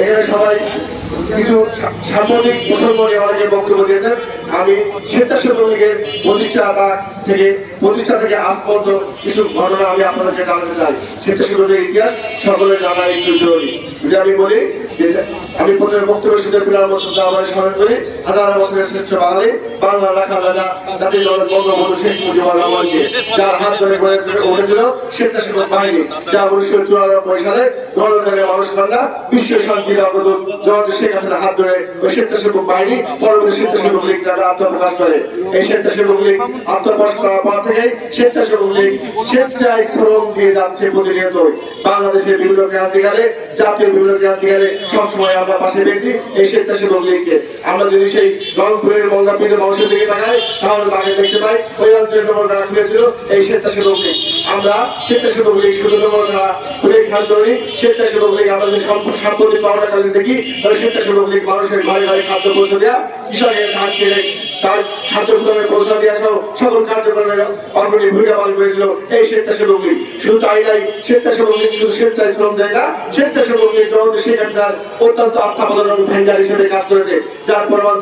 এখানে সবাই কিছু সাম্প্রতিক প্রসঙ্গ নিয়ে বক্তব্য দিয়েছেন। আমি স্বেচ্ছাসেবক লীগের প্রতিষ্ঠাতা থেকে প্রতিষ্ঠা থেকে আজ পর্যন্ত কিছু ঘটনা আমি আপনাদেরকে জানাতে চাই। স্বেচ্ছাসেবকের ইতিহাস সকলে জানা একটু জরুরি। যদি আমি বলি যে আমি প্রথমে বক্তব্য সুযোগ পিলার বছর আমার স্মরণ করি হাজার বছরের শ্রেষ্ঠ বাঙালি, বাংলা রাখা রাজা বঙ্গবন্ধু শেখ মুজিবুর রহমানকে যার হাত ধরে উঠেছিল স্বেচ্ছাসেবক বাহিনী, যা উনিশশো চুরানব্বই সালে গণতন্ত্রের মানুষ বিশ্ব শেখ হাসিনার হাত ধরে ওই স্বেচ্ছাসেবক বাহিনী, পরবর্তী স্বেচ্ছাসেবক লীগ আত্মপ্রকাশ করে। এই স্বেচ্ছাসেবক লীগ আত্মপ্রকাশ করার পর থেকে স্বেচ্ছাসেবক লীগ স্বেচ্ছায় শ্রম দিয়ে যাচ্ছে প্রতিনিয়ত। বাংলাদেশের বিভিন্ন ক্রান্তিকালে, জাতীয় বিভিন্ন সবসময় আমরা পাশে পেয়েছি এই স্বেচ্ছাসেবক লীগকে। আমরা যদি সেই রংপুরের মঙ্গাপীঠ মানুষের দিকে তাকাই তাহলে তাকে দেখতে পাই ওই অঞ্চলের নম্বর তারা খুলেছিল, এই স্বেচ্ছাসেবক আমরা স্বেচ্ছাসেবক লীগ তারা খুলে খেয়াল করি স্বেচ্ছাসেবক সাম্প্রতিক কালীন দেখি তাহলে স্বেচ্ছাসেবক মানুষের ঘরে ঘরে খাদ্য পৌঁছে দেওয়া কৃষকের ধান কিনে তার খাদ্য গুদামে পৌঁছা দেওয়া সহ সকল কার্যক্রমের অগ্রণী ভূমিকা পালন করেছিল এই স্বেচ্ছাসেবক শুধু তাই নাই স্বেচ্ছাসেবক শুধু স্বেচ্ছায় শ্রম দেয় না স্বেচ্ছাসেবক শেখ হাসিনার অত্যন্ত আস্থাপ্রদান ভেঙ্গার হিসেবে কাজ করেছে, যার প্রমাণ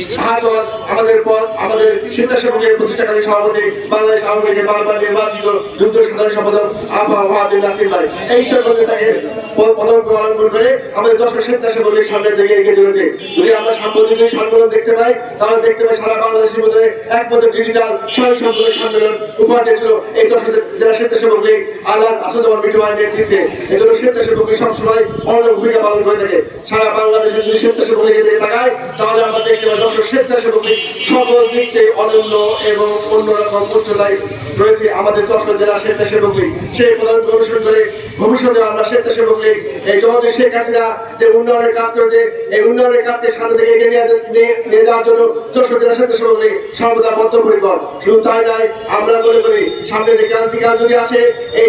আহত আমাদের পর, আমাদের স্বেচ্ছাসেবকের প্রতিষ্ঠাকারী সভাপতি বাংলাদেশ আওয়ামী লীগের বারবার নির্বাচিত যুদ্ধ সাধারণ সম্পাদক আবহাওয়া নাসির ভাই। এই সকল নেতাকে প- পদক পালন করে আমাদের দর্শক স্বেচ্ছাসেবক লীগ সামনের দিকে এগিয়ে চলেছে। যদি আমরা সাম্প্রতিক সম্মেলন দেখতে পাই তাহলে দেখতে পাই সারা বাংলাদেশের মধ্যে একমাত্র ডিজিটাল স্বয়ং সম্পূর্ণ সম্মেলন উপহার দিয়েছিল। এই দর্শক যারা স্বেচ্ছাসেবক লীগ আল্লাহ ভাইয়ের নেতৃত্বে সবসময় ভূমিকা পালন করে থাকে। সারা বাংলাদেশে যদি তাকায় তাহলে আমরা দেখতে পাই সকল দিক থেকে অনন্য এবং অন্যরকম উচ্চতায় রয়েছে আমাদের যশোর জেলা সেই প্রধানকে অনুসরণ করে ভবিষ্যতে আমরা এই জগতে শেখ হাসিনা যে উন্নয়নের কাজ করেছে, এই উন্নয়নের কাজকে সামনে থেকে এগিয়ে নিয়ে যাওয়ার জন্য যশোর জেলা সর্বদা বদ্ধপরিকর। শুধু তাই নয়, আমরা মনে করি সামনে যে ক্রান্তিকাল যদি আসে, এই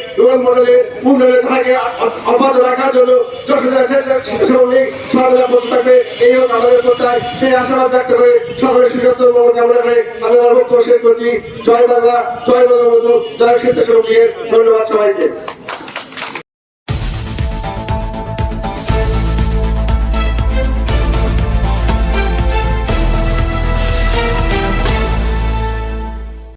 মডেলের উন্নয়নের ধারাকে অ- অব্যাহত রাখার জন্য লীগ সর্বদা বসে থাকবে, এই হোক আমাদের প্রত্যায়। সেই আশাবাদ ব্যক্ত করে সকলের সুস্বাস্থ্য মঙ্গল কামনা করে ধন্যবাদ সবাইকে।